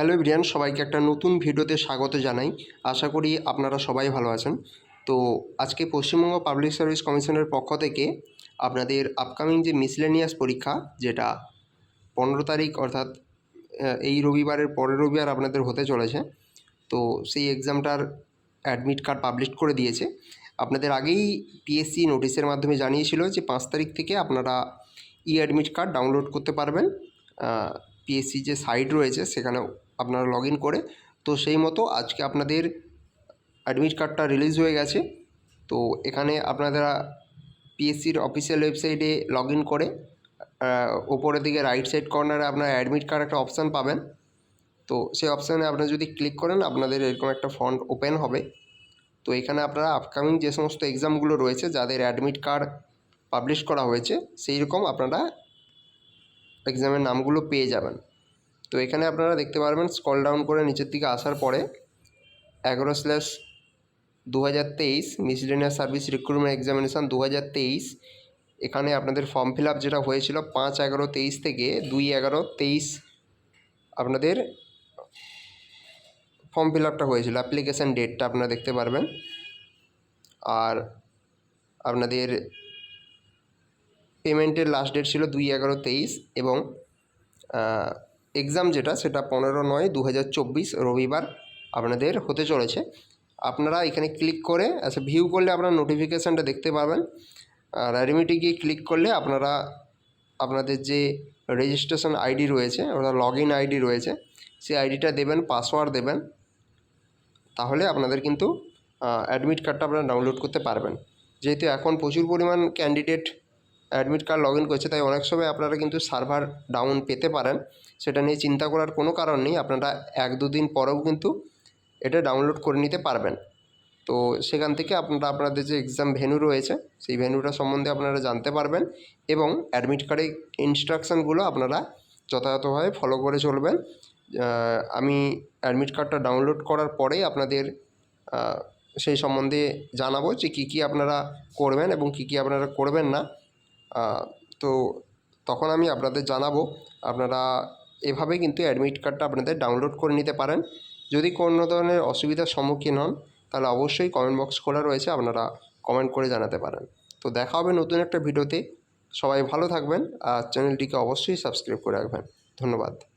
Hello Brian সবাইকে একটা নতুন ভিডিওতে স্বাগত জানাই। আশা করি আপনারা সবাই ভালো আছেন। তো আজকে পশ্চিমবঙ্গ পাবলিক সার্ভিস কমিশনের পক্ষ থেকে আপনাদের আপকামিং যে মিসলেনিয়াস পরীক্ষা, যেটা পনেরো তারিখ অর্থাৎ এই রবিবারের পরের রবিবার আপনাদের হতে চলেছে, তো সেই এক্সামটার অ্যাডমিট কার্ড পাবলিশ করে দিয়েছে। আপনাদের আগেই পিএসসি নোটিশের মাধ্যমে জানিয়েছিল যে পাঁচ তারিখ থেকে আপনারা ই অ্যাডমিট কার্ড ডাউনলোড করতে পারবেন। পিএসসি যে সাইট রয়েছে সেখানে আপনারা লগ করে, তো সেই মতো আজকে আপনাদের অ্যাডমিট কার্ডটা রিলিজ হয়ে গেছে। তো এখানে আপনারা পিএসসির অফিসিয়াল ওয়েবসাইটে লগ করে ওপরের দিকে রাইট সাইড কর্নারে আপনারা অ্যাডমিট কার্ড একটা অপশান পাবেন। তো সেই অপশানে আপনারা যদি ক্লিক করেন, আপনাদের এরকম একটা ফন্ট ওপেন হবে। তো এখানে আপনারা আপকামিং যে সমস্ত এক্সামগুলো রয়েছে, যাদের অ্যাডমিট কার্ড পাবলিশ করা হয়েছে সেই রকম আপনারা এক্সামের নামগুলো পেয়ে যাবেন। তো এখানে আপনারা দেখতে পারবেন স্কল ডাউন করে নিচের দিকে আসার পরে এগারো স্ল্যাশ দু হাজার তেইশ মিসলেনিয়াস সার্ভিস রিক্রুটমেন্ট এক্সামিনেশান দু হাজার তেইশ। এখানে আপনাদের ফর্ম ফিল আপ যেটা হয়েছিল পাঁচ এগারো তেইশ থেকে দুই এগারো তেইশ আপনাদের ফর্ম ফিল আপটা হয়েছিল অ্যাপ্লিকেশান ডেটটা আপনারা দেখতে পারবেন। আর আপনাদের পেমেন্টের লাস্ট ডেট ছিল দুই এগারো তেইশ এবং এক্সাম যেটা, সেটা পনেরো নয় দু রবিবার আপনাদের হতে চলেছে। আপনারা এখানে ক্লিক করে আচ্ছা ভিউ করলে আপনারা নোটিফিকেশানটা দেখতে পাবেন আর অ্যাডমিটে গিয়ে ক্লিক করলে আপনারা, আপনাদের যে রেজিস্ট্রেশন আইডি রয়েছে, অর্থাৎ লগ ইন আইডি রয়েছে, সেই আইডিটা দেবেন পাসওয়ার্ড দেবেন। তাহলে আপনাদের কিন্তু অ্যাডমিট কার্ডটা আপনারা ডাউনলোড করতে পারবেন। যেহেতু এখন প্রচুর পরিমাণ candidate admit card log in করছে, তাই অনেক সময় আপনারা কিন্তু সার্ভার ডাউন পেতে পারেন। সেটা নিয়ে চিন্তা করার কোনো কারণ নেই, আপনারা এক দুদিন পরেও কিন্তু এটা ডাউনলোড করে নিতে পারবেন। তো সেখান থেকে আপনারা, আপনাদের যে এক্সাম ভেন্যু রয়েছে, সেই ভেন্যুটা সম্বন্ধে আপনারা জানতে পারবেন এবং অ্যাডমিট কার্ডের ইনস্ট্রাকশানগুলো আপনারা যথাযথভাবে ফলো করে চলবেন। আমি অ্যাডমিট কার্ডটা ডাউনলোড করার পরেই আপনাদের সেই সম্বন্ধে জানাব যে কী কী আপনারা করবেন এবং কী কী আপনারা করবেন না। তো তখন আমি আপনাদের জানাব, আপনারা এভাবে কিন্তু অ্যাডমিট কার্ডটা আপনাদের ডাউনলোড করে নিতে পারেন। যদি কোনো ধরনের অসুবিধার সম্মুখীন হন, তাহলে অবশ্যই কমেন্ট বক্স খোলা রয়েছে, আপনারা কমেন্ট করে জানাতে পারেন। তো দেখা হবে নতুন একটা ভিডিওতে সবাই ভালো থাকবেন আর চ্যানেলটিকে অবশ্যই সাবস্ক্রাইব করে রাখবেন। ধন্যবাদ।